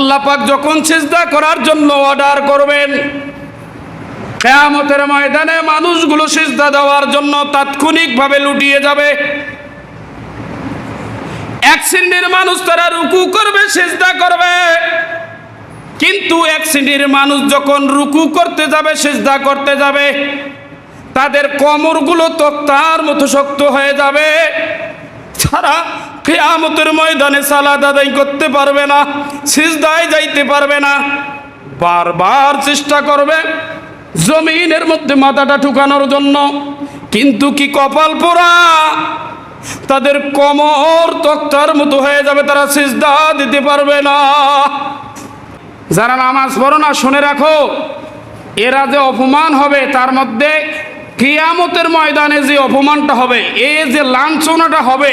আল্লাহ পাক যখন সিজদা করার জন্য অর্ডার করবেন, কেয়ামতের ময়দানে মানুষগুলো সিজদা দেওয়ার জন্য তাৎক্ষণিকভাবে লুটিয়ে যাবে। এক শ্রেণির মানুষ তারা রুকু করবে, সিজদা করবে। কিন্তু এক শ্রেণির মানুষ যখন রুকু করতে যাবে, সিজদা করতে যাবে, তাদের কোমরগুলো তক্তার মতো শক্ত হয়ে যাবে। তারা কেয়ামতের ময়দানে সালাদ আদায় করতে পারবে না, সিজদায় যাইতে পারবে না। বারবার চেষ্টা করবে জমিনের মধ্যে মাথাটা ঠুকানোর জন্য। কিন্তু কি কপাল পোড়া? তাদের কমর তক্তার মতো হয়ে যাবে, তারা সিজদা দিতে পারবে না। যারা নামাজ পড়ো না, শুনে রাখো, এরা যে অপমান হবে, তার মধ্যে কিয়ামতের ময়দানে যে অপমানটা হবে, এ যে লাঞ্ছনাটা হবে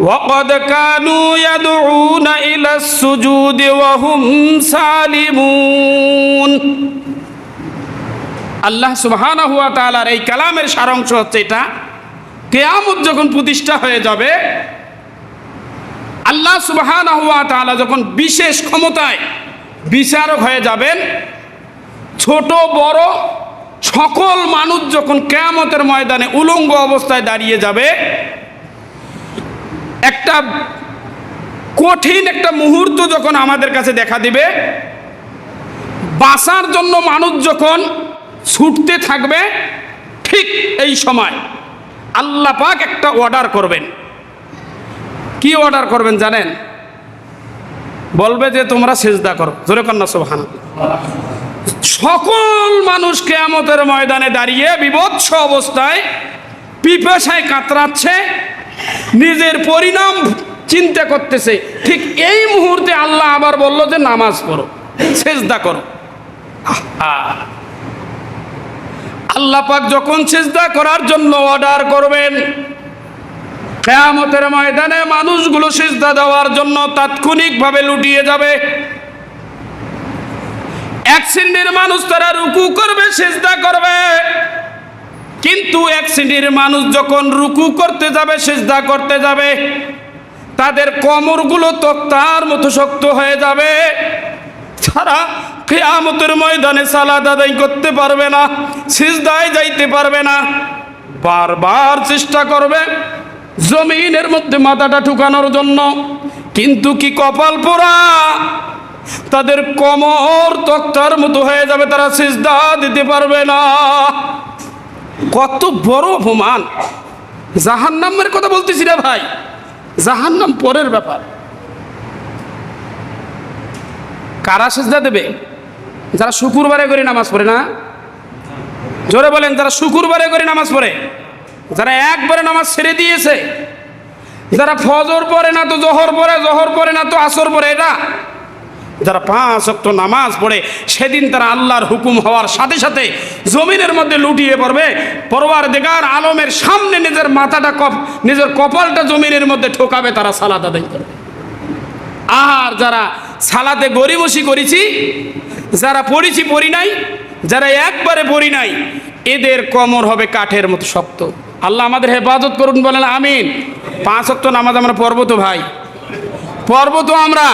وقد كانوا يدعون إلى السجود وهم سالمون আল্লাহ সুবহান হুয়া তালার এই কালামের সারাংশ হচ্ছে এটা কেয়ামত যখন প্রতিষ্ঠা হয়ে যাবে আল্লাহ সুবহান হুয়া তালা যখন বিশেষ ক্ষমতায় বিচারক হয়ে যাবেন ছোট বড় সকল মানুষ যখন কেয়ামতের ময়দানে উলঙ্গ অবস্থায় দাঁড়িয়ে যাবে একটা কঠিন একটা মুহূর্ত যখন আমাদের কাছে দেখা দিবে, বাঁচার জন্য মানুষ যখন ছুটতে থাকবে, ঠিক এই সময় আল্লাহ পাক একটা অর্ডার করবেন। কি অর্ডার করবেন জানেন? বলবে যে তোমরা সেজদা করো। জোরে কন্যা সোহান সকল মানুষ কেয়ামতের ময়দানে দাঁড়িয়ে বিভৎস অবস্থায় পিপাসায় কাতরাচ্ছে নিজের পরিণাম চিন্তা করতেছে। ঠিক এই মুহূর্তে আল্লাহ আবার বলল যে, নামাজ পড়ো, সেজদা করো। আল্লাহ পাক যখন সিজদা করার জন্য অর্ডার করবেন, কেয়ামতের ময়দানে মানুষগুলো সিজদা দেওয়ার জন্য তাৎক্ষণিকভাবে লুটিয়ে যাবে। এক শ্রেণির মানুষ তারা রুকু করবে, সিজদা করবে। কিন্তু এক শ্রেণির মানুষ যখন রুকু করতে যাবে, সিজদা করতে যাবে, তাদের কোমরগুলো তক্তার মতো শক্ত হয়ে যাবে। তারা কেয়ামতের ময়দানে সালাদ আদায় করতে পারবে না, সিজদায় যাইতে পারবে না। বারবার চেষ্টা করবে জমিনের মধ্যে মাথাটা ঠুকানোর জন্য, কিন্তু কি কপাল পোড়া? তাদের কমর তক্তার মতো হয়ে যাবে, তারা সিজদা দিতে পারবে না। কত বড় অপমান। জাহান্নামের কথা বলতেছি রে ভাই। জাহান্নাম পরের ব্যাপার। কারা সেজদা দেবে? যারা শুকুরবারে করে নামাজ পড়ে না? জোরে বলেন, যারা শুকুরবারে করে নামাজ পড়ে, যারা একবারে নামাজ ছেড়ে দিয়েছে, যারা ফজর পড়ে না তো জহর পড়ে জহর পড়ে না তো আসর পড়ে এটা যারা পাঁচ অক্ট নামাজ পড়ে, সেদিন তারা আল্লাহর হুকুম হওয়ার সাথে সাথে জমিনের মধ্যে লুটিয়ে পড়বে। পরবার দেগার আলমের সামনে নিজের মাথাটা কপ, নিজের কপালটা জমিনের মধ্যে ঠোকাবে, তারা সালাদ আদায় করবে। আর যারা সালাতে গরিবসি করেছি, যারা পড়েছি, পড়ি নাই, যারা একবারে পড়ি নাই, এদের কমর হবে কাঠের মতো শক্ত। আল্লাহ আমাদের হেফাজত করুন, বলেন আমিন। পাঁচ অক্ট নামাজ আমরা পর্বত ভাই? পর্বত আমরা।